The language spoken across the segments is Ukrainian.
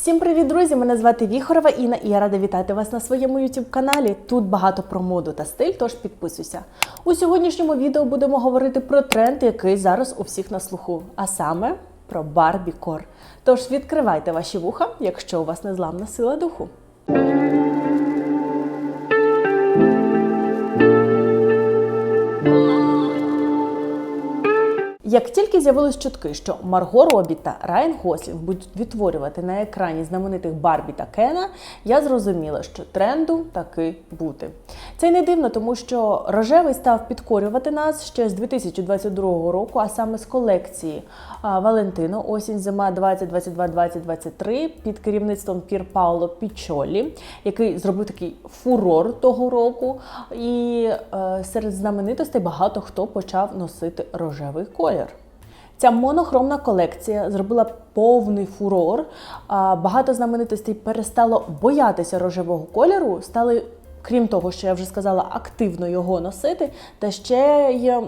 Всім привіт, друзі! Мене звати Віхорова Інна і я рада вітати вас на своєму youtube каналі. Тут багато про моду та стиль, тож підписуйся. У сьогоднішньому відео будемо говорити про тренд, який зараз у всіх на слуху, а саме про Барбі Кор. Тож відкривайте ваші вуха, якщо у вас незламна сила духу. Як тільки з'явились чутки, що Марго Робі та Райан Гослінг будуть відтворювати на екрані знаменитих Барбі та Кена, я зрозуміла, що тренду таки бути. Це й не дивно, тому що рожевий став підкорювати нас ще з 2022 року, а саме з колекції Валентино осінь зима 2022-2023 під керівництвом Пір Пауло Пічолі, який зробив такий фурор того року. І е, серед знаменитостей багато хто почав носити рожевий колір. Ця монохромна колекція зробила повний фурор. Багато знаменитостей перестало боятися рожевого кольору, стали. Крім того, що я вже сказала, активно його носити, та ще є,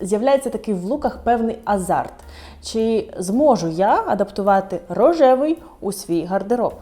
з'являється такий в луках певний азарт. Чи зможу я адаптувати рожевий у свій гардероб?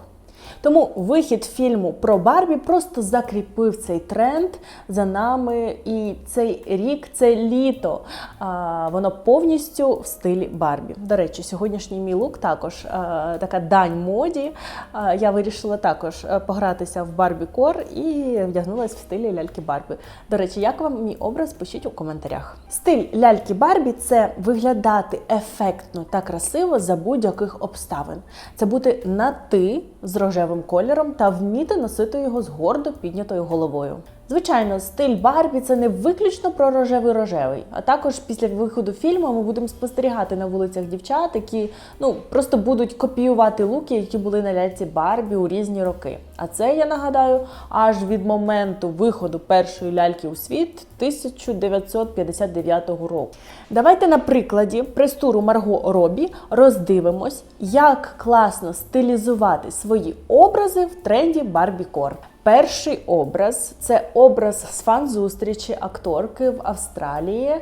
Тому вихід фільму про Барбі просто закріпив цей тренд за нами. І цей рік, це літо, а, воно повністю в стилі Барбі. До речі, сьогоднішній мій лук також а, така дань моді. А, я вирішила також е, погратися в Барбі Кор і вдягнулася в стилі ляльки Барбі. До речі, як вам мій образ? Пишіть у коментарях. Стиль ляльки Барбі це виглядати ефектно та красиво за будь-яких обставин. Це бути на ти з рожевим кольором та вміти носити його з гордо піднятою головою. Звичайно, стиль Барбі це не виключно про рожевий рожевий. А також після виходу фільму ми будемо спостерігати на вулицях дівчат, які ну просто будуть копіювати луки, які були на ляльці Барбі у різні роки. А це я нагадаю аж від моменту виходу першої ляльки у світ 1959 року. Давайте на прикладі престуру Марго Робі роздивимось, як класно стилізувати свої образи в тренді Барбі Кор. Перший образ це образ з фан-зустрічі акторки в Австралії.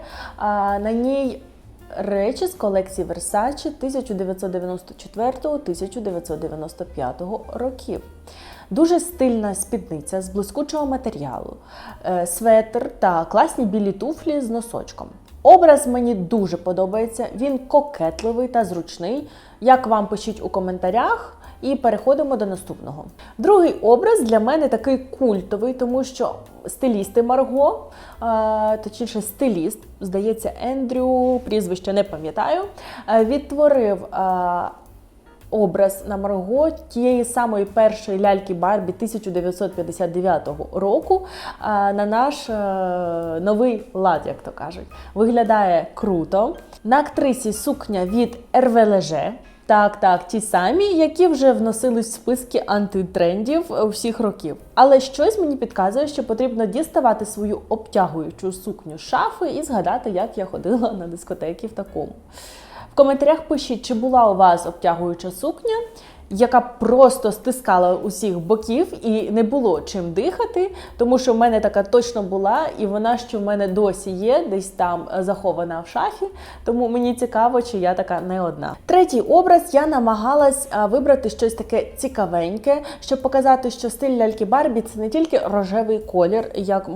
На ній речі з колекції Versace 1994-1995 років. Дуже стильна спідниця з блискучого матеріалу, е, светр та класні білі туфлі з носочком. Образ мені дуже подобається, він кокетливий та зручний. Як вам пишіть у коментарях? І переходимо до наступного. Другий образ для мене такий культовий, тому що стилісти Марго, точніше, стиліст, здається, Ендрю, прізвище не пам'ятаю, відтворив. Образ на Марго тієї самої першої ляльки Барбі 1959 року на наш е, новий лад, як то кажуть. Виглядає круто. На актрисі сукня від РВЛЖ. Так, так, ті самі, які вже вносились в списки антитрендів всіх років. Але щось мені підказує, що потрібно діставати свою обтягуючу сукню шафи і згадати, як я ходила на дискотеки в такому. В коментарях пишіть, чи була у вас обтягуюча сукня, яка просто стискала усіх боків і не було чим дихати, тому що в мене така точно була, і вона що в мене досі є, десь там е, захована в шафі. Тому мені цікаво, чи я така не одна. Третій образ я намагалась вибрати щось таке цікавеньке, щоб показати, що стиль ляльки Барбі це не тільки рожевий колір, як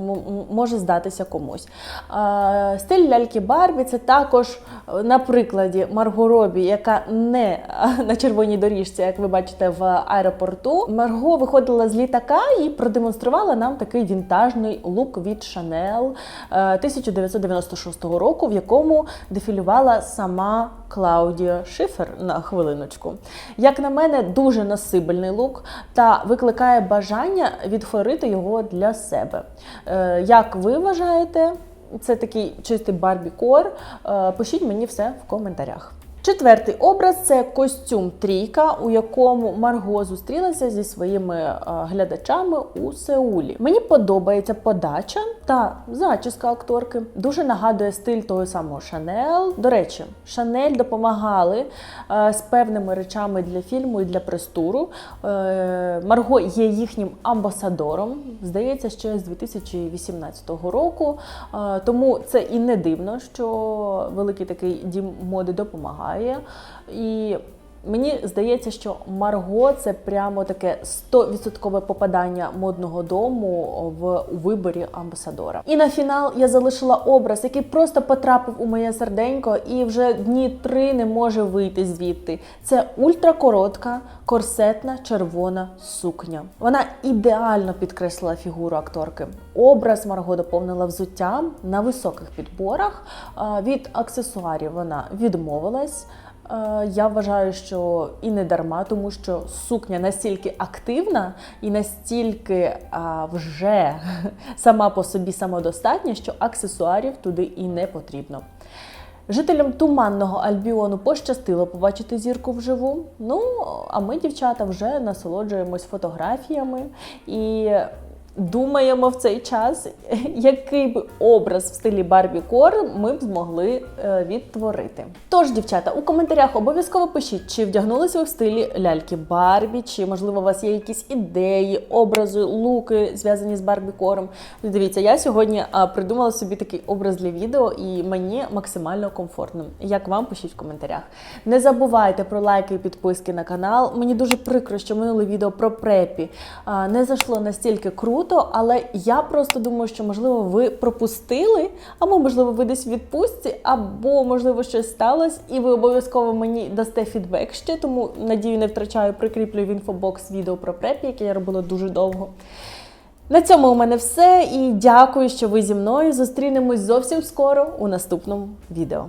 може здатися комусь. А, стиль ляльки Барбі це також е, на прикладі Марго Робі, яка не на червоній доріжці, як ви бачите, в аеропорту. Марго виходила з літака і продемонструвала нам такий вінтажний лук від е, 1996 року, в якому дефілювала сама Клаудія Шифер на хвилиночку. Як на мене, дуже носибельний лук та викликає бажання відтворити його для себе. Е, Як ви вважаєте? Це такий чистий барбі-кор. Е, Пишіть мені все в коментарях. Четвертий образ це костюм трійка, у якому Марго зустрілася зі своїми е, глядачами у Сеулі. Мені подобається подача та зачіска акторки. Дуже нагадує стиль того самого Шанел. До речі, Шанель допомагали е, з певними речами для фільму і для престуру. Е, Марго є їхнім амбасадором, здається, ще з 2018 року. Тому це і не дивно, що великий такий дім моди допомагає. І Мені здається, що Марго це прямо таке 100% попадання модного дому в виборі амбасадора. І на фінал я залишила образ, який просто потрапив у моє серденько, і вже дні три не може вийти звідти. Це ультракоротка корсетна червона сукня. Вона ідеально підкреслила фігуру акторки. Образ Марго доповнила взуттям на високих підборах. Від аксесуарів вона відмовилась. Е, Я вважаю, що і не дарма, тому що сукня настільки активна і настільки а, вже сама по собі самодостатня, що аксесуарів туди і не потрібно. Жителям туманного Альбіону пощастило побачити зірку вживу. Ну, а ми, дівчата, вже насолоджуємось фотографіями і думаємо в цей час, який би образ в стилі Барбі Кор ми б змогли е, відтворити. Тож, дівчата, у коментарях обов'язково пишіть, чи вдягнулися ви в стилі ляльки Барбі, чи можливо у вас є якісь ідеї, образи, луки зв'язані з Барбі Кором. Дивіться, я сьогодні придумала собі такий образ для відео, і мені максимально комфортно. Як вам пишіть в коментарях. Не забувайте про лайки і підписки на канал. Мені дуже прикро, що минуле відео про препі не зайшло настільки круто, але я просто думаю, що можливо ви пропустили, або можливо ви десь в відпустці, або можливо щось сталося, і ви обов'язково мені дасте фідбек ще. Тому надію, не втрачаю, прикріплю в інфобокс відео про препі, яке я робила дуже довго. На цьому у мене все. І дякую, що ви зі мною. Зустрінемось зовсім скоро у наступному відео.